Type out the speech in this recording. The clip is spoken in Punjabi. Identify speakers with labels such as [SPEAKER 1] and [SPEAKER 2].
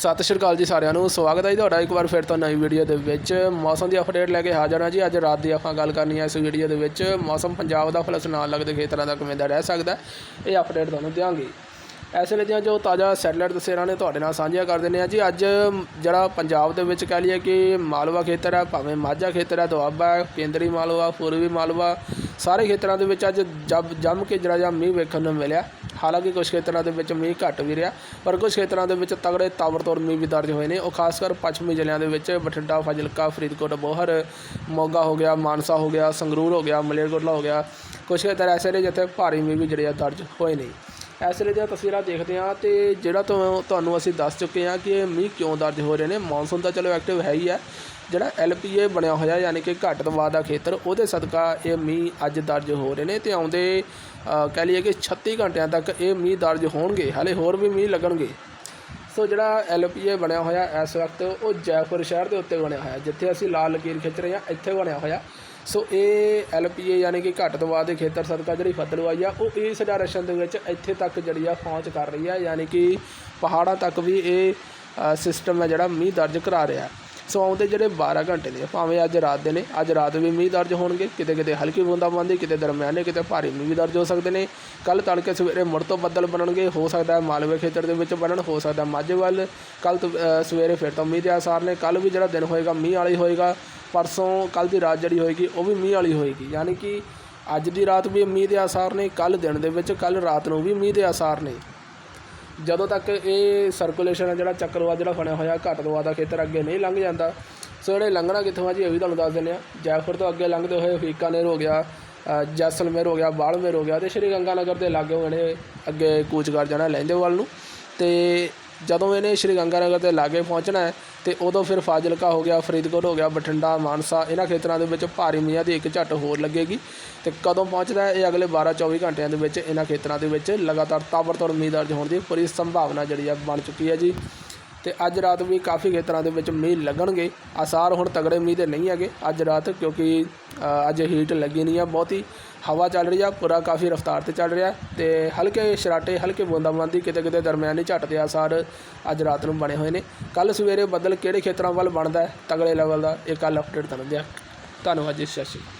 [SPEAKER 1] ਸਤਿ ਸ਼੍ਰੀ ਅਕਾਲ ਜੀ ਸਾਰਿਆਂ ਨੂੰ, ਸਵਾਗਤ ਹੈ ਜੀ ਤੁਹਾਡਾ ਇੱਕ ਵਾਰ ਫਿਰ ਤੋਂ ਨਵੀਂ ਵੀਡੀਓ ਦੇ ਵਿੱਚ। ਮੌਸਮ ਦੀ ਅਪਡੇਟ ਲੈ ਕੇ ਹਾਜ਼ਰ ਹਾਂ ਜੀ, ਅੱਜ ਰਾਤ ਦੀ ਆਪਾਂ ਗੱਲ ਕਰਨੀ ਹੈ ਇਸ ਵੀਡੀਓ ਦੇ ਵਿੱਚ। ਮੌਸਮ ਪੰਜਾਬ ਦਾ ਪਲਸ ਨਾਲ ਲੱਗਦੇ ਖੇਤਰਾਂ ਦਾ ਕਿਵੇਂ ਦਾ ਰਹਿ ਸਕਦਾ ਇਹ ਅਪਡੇਟ ਤੁਹਾਨੂੰ ਦਿਆਂਗੇ। ਐਸੇ ਲਈ ਦੀਆਂ ਜੋ ਤਾਜ਼ਾ ਸੈਟਲਾਈਟ ਤਸਵੀਰਾਂ ਨੇ ਤੁਹਾਡੇ ਨਾਲ ਸਾਂਝੀਆਂ ਕਰ ਦਿੰਦੇ ਆ ਜੀ। ਅੱਜ ਜਿਹੜਾ ਪੰਜਾਬ ਦੇ ਵਿੱਚ ਕਹਿ ਲਈਏ ਕਿ ਮਾਲਵਾ ਖੇਤਰ ਹੈ, ਭਾਵੇਂ ਮਾਝਾ ਖੇਤਰ ਹੈ, ਦੁਆਬਾ ਕੇਂਦਰੀ ਮਾਲਵਾ, ਪੂਰਬੀ ਮਾਲਵਾ, ਸਾਰੇ ਖੇਤਰਾਂ ਦੇ ਵਿੱਚ ਅੱਜ ਜਬ ਜੰਮ ਕੇ ਜਿਹੜਾ ਜਿਹਾ ਮੀਂਹ ਵੇਖਣ ਨੂੰ ਮਿਲਿਆ। ਹਾਲਾਂਕਿ ਕੁਝ ਖੇਤਰਾਂ ਦੇ ਵਿੱਚ ਮੀਂਹ ਘੱਟ ਵੀ ਰਿਹਾ, ਪਰ ਕੁਝ ਖੇਤਰਾਂ ਦੇ ਵਿੱਚ ਤਗੜੇ ਤਾਬੜਤੋੜ ਮੀਂਹ ਵੀ ਦਰਜ ਹੋਏ ਨੇ। ਉਹ ਖਾਸ ਕਰ ਪੱਛਮੀ ਜ਼ਿਲ੍ਹਿਆਂ ਦੇ ਵਿੱਚ ਬਠਿੰਡਾ, ਫਾਜ਼ਿਲਕਾ, ਫਰੀਦਕੋਟ, ਬੋਹਰ, ਮੋਗਾ ਹੋ ਗਿਆ, ਮਾਨਸਾ ਹੋ ਗਿਆ, ਸੰਗਰੂਰ ਹੋ ਗਿਆ, ਮਲੇਰਕੋਟਲਾ ਹੋ ਗਿਆ। ਕੁਝ ਖੇਤਰ ਐਸੇ ਨੇ ਜਿੱਥੇ ਭਾਰੀ ਮੀਂਹ ਵੀ ਜਿਹੜੇ ਆ ਦਰਜ ਹੋਏ ਨੇ। ਇਸ ਵੇਲੇ ਦੀਆਂ ਤਸਵੀਰਾਂ ਦੇਖਦੇ ਹਾਂ ਤੇ ਜਿਹੜਾ ਤੁਹਾਨੂੰ ਅਸੀਂ ਦੱਸ ਚੁੱਕੇ ਹਾਂ ਕਿ ਇਹ ਮੀਂਹ ਕਿਉਂ ਦਰਜ ਹੋ ਰਹੇ ਨੇ। ਮੌਨਸੂਨ ਤਾਂ ਚਲੋ ਐਕਟਿਵ ਹੈ ਹੀ ਹੈ। ਜਿਹੜਾ ਐਲਪੀਏ ਬਣਿਆ ਹੋਇਆ ਯਾਨੀ ਕਿ ਘੱਟ ਦਬਾਅ ਦਾ ਖੇਤਰ ਉਹਦੇ ਸਦਕਾ ਇਹ ਮੀਂਹ ਅੱਜ ਦਰਜ ਹੋ ਰਹੇ ਨੇ ਤੇ ਆਉਂਦੇ ਅ, ਕਹਿ ਲਈਏ ਕਿ 36 ਘੰਟਿਆਂ ਤੱਕ ਇਹ ਮੀਂਹ ਦਰਜ ਹੋਣਗੇ। ਹਾਲੇ ਹੋਰ ਵੀ ਮੀਂਹ ਲੱਗਣਗੇ। ਸੋ ਜਿਹੜਾ ਐਲਪੀਏ ਬਣਿਆ ਹੋਇਆ ਇਸ ਵਕਤ, ਉਹ ਜੈਪੁਰ ਸ਼ਹਿਰ ਦੇ ਉੱਤੇ ਬਣਿਆ ਹੋਇਆ, ਜਿੱਥੇ ਅਸੀਂ ਲਾਲ ਲਕੀਰ ਖਿੱਚ ਰਹੇ ਹਾਂ, ਇੱਥੇ ਬਣਿਆ ਹੋਇਆ। ਸੋ ਇਹ ਐਲਪੀਏ ਯਾਨੀ ਕਿ ਘੱਟ ਦਬਾਅ ਦੇ ਖੇਤਰ ਸਦਕਾ ਜਿਹੜੀ ਫਤਲ ਆਈ ਆ, ਉਹ ਇਸ ਡਾਇਰੈਕਸ਼ਨ ਦੇ ਵਿੱਚ ਇੱਥੇ ਤੱਕ ਜਿਹੜੀ ਆ ਪਹੁੰਚ ਕਰ ਰਹੀ ਆ, ਯਾਨੀ ਕਿ ਪਹਾੜਾਂ ਤੱਕ ਵੀ ਇਹ ਸਿਸਟਮ ਹੈ ਜਿਹੜਾ ਮੀਂਹ ਦਰਜ ਕਰਾ ਰਿਹਾ। ਸੋ ਆਉਂਦੇ ਜਿਹੜੇ 12 ਘੰਟੇ ਨੇ ਭਾਵੇਂ ਅੱਜ ਰਾਤ ਦੇ ਨੇ, ਅੱਜ ਰਾਤ ਵੀ ਮੀਂਹ ਦਰਜ ਹੋਣਗੇ, ਕਿਤੇ ਕਿਤੇ ਹਲਕੀ ਬੂੰਦਾਬਾਂਦੀ, ਕਿਤੇ ਦਰਮਿਆਨੇ, ਕਿਤੇ ਭਾਰੀ ਮੀਂਹ ਵੀ ਦਰਜ ਹੋ ਸਕਦੇ ਨੇ। ਕੱਲ ਤੜਕੇ ਸਵੇਰੇ ਮੁੜ ਤੋਂ ਬੱਦਲ ਬਣਨਗੇ, ਹੋ ਸਕਦਾ ਹੈ ਮਾਲਵੇ ਖੇਤਰ ਦੇ ਵਿੱਚ ਬਣਨ, ਹੋ ਸਕਦਾ ਮਾਝੇ ਵੱਲ ਕੱਲ ਸਵੇਰੇ ਫਿਰ ਤੋਂ ਮੀਂਹ ਦੇ ਆਸਾਰ ਨੇ। ਕੱਲ ਵੀ ਜਿਹੜਾ ਦਿਨ ਹੋਏਗਾ, ਮੀਂਹ ਵਾਲੀ ਹੋਏਗਾ। ਪਰਸੋਂ ਕੱਲ ਦੀ ਰਾਤ ਜਿਹੜੀ ਹੋਏਗੀ, ਉਹ ਵੀ ਮੀਂਹ ਵਾਲੀ ਹੋਏਗੀ। ਯਾਨੀ ਕਿ ਅੱਜ ਦੀ ਰਾਤ ਵੀ ਮੀਂਹ ਦੇ ਆਸਾਰ ਨੇ ਕੱਲ ਦਿਨ ਦੇ ਵਿੱਚ ਕੱਲ ਰਾਤ ਨੂੰ ਵੀ ਮੀਂਹ ਦੇ ਆਸਾਰ ਨੇ। ਜਦੋਂ ਤੱਕ ਇਹ ਸਰਕੂਲੇਸ਼ਨ ਹੈ ਜਿਹੜਾ ਚੱਕਰਵਾਦ ਜਿਹੜਾ ਬਣਿਆ ਹੋਇਆ ਘੱਟ ਦਬਾਅ ਦਾ ਖੇਤਰ ਅੱਗੇ ਨਹੀਂ ਲੰਘ ਜਾਂਦਾ, ਸੋ ਜਿਹੜੇ ਲੰਘਣਾ ਕਿੱਥੋਂ ਆ ਜੀ, ਇਹ ਵੀ ਤੁਹਾਨੂੰ ਦੱਸ ਦਿੰਦੇ ਆ ਜੈਪੁਰ ਤੋਂ ਅੱਗੇ ਲੰਘਦੇ ਹੋਏ ਫੀਕਾਨੇਰ ਹੋ ਗਿਆ ਜੈਸਲਮੇਰ ਹੋ ਗਿਆ ਬਾੜਮੇਰ ਹੋ ਗਿਆ ਤੇ ਸ਼੍ਰੀ ਗੰਗਾਨਗਰ ਦੇ ਲਾਗੇ ਹੋਏ ਨੇ ਅੱਗੇ ਕੂਚ ਕਰ ਜਾਣਾ, ਲੈਂਦੇ ਵੱਲ ਨੂੰ। ਤੇ ਜਦੋਂ ਇਹਨੇ ਸ਼੍ਰੀ ਗੰਗਾਨਗਰ ਦੇ ਲਾਗੇ ਪਹੁੰਚਣਾ ਹੈ ਤੇ ਉਦੋਂ ਫਿਰ ਫਾਜ਼ਿਲਕਾ ਹੋ ਗਿਆ, ਫਰੀਦਕੋਟ ਹੋ ਗਿਆ, ਬਠਿੰਡਾ, ਮਾਨਸਾ, ਇਹਨਾਂ ਖੇਤਰਾਂ ਦੇ ਵਿੱਚ ਭਾਰੀ ਮੀਂਹਾਂ ਦੀ ਇੱਕ ਝੱਟ ਹੋਰ ਲੱਗੇਗੀ ਤੇ ਕਦੋਂ ਪਹੁੰਚਦਾ ਹੈ, ਇਹ ਅਗਲੇ 12-24 ਘੰਟਿਆਂ ਦੇ ਵਿੱਚ ਇਹਨਾਂ ਖੇਤਰਾਂ ਦੇ ਵਿੱਚ ਲਗਾਤਾਰ ਤਾਬੜਤੋੜ ਮੀਂਹ ਦਰਜ ਹੋਣ ਦੀ ਪੂਰੀ ਸੰਭਾਵਨਾ ਜਿਹੜੀ ਆ ਬਣ ਚੁੱਕੀ ਹੈ ਜੀ। ਤੇ ਅੱਜ ਰਾਤ ਵੀ ਕਾਫੀ ਖੇਤਰਾਂ ਦੇ ਵਿੱਚ ਮੀਂਹ ਲੱਗਣਗੇ। ਆਸਾਰ ਹੁਣ ਤਗੜੇ ਮੀਂਹ ਦੇ ਨਹੀਂ ਹੈਗੇ ਅੱਜ ਰਾਤ, ਕਿਉਂਕਿ ਅੱਜ ਹੀਟ ਲੱਗੀ ਨਹੀਂ ਆ, ਬਹੁਤੀ ਹਵਾ ਚੱਲ ਰਹੀ ਆ, ਪੂਰਾ ਕਾਫੀ ਰਫ਼ਤਾਰ ਤੇ ਚੱਲ ਰਿਹਾ ਤੇ ਹਲਕੇ ਸ਼ਰਾਟੇ, ਹਲਕੇ ਬੂੰਦਾਬਾਂਦੀ ਕਿਤੇ ਕਿਤੇ ਦਰਮਿਆਨੀ ਝੱਟ ਦੇ ਆਸਾਰ ਅੱਜ ਰਾਤ ਨੂੰ ਬਣੇ ਹੋਏ ਨੇ। ਕੱਲ ਸਵੇਰੇ ਬੱਦਲ ਕਿਹੜੇ ਖੇਤਰਾਂ ਵੱਲ ਬਣਦਾ ਹੈ? ਤਗੜੇ ਲੈਵਲ ਦਾ ਇਹ ਕੱਲ ਅਪਡੇਟ ਤੁਹਾਨੂੰ ਦਿਆਂ। ਧੰਨਵਾਦ ਜੀ, ਸਤਿ ਸ਼੍ਰੀ ਅਕਾਲ।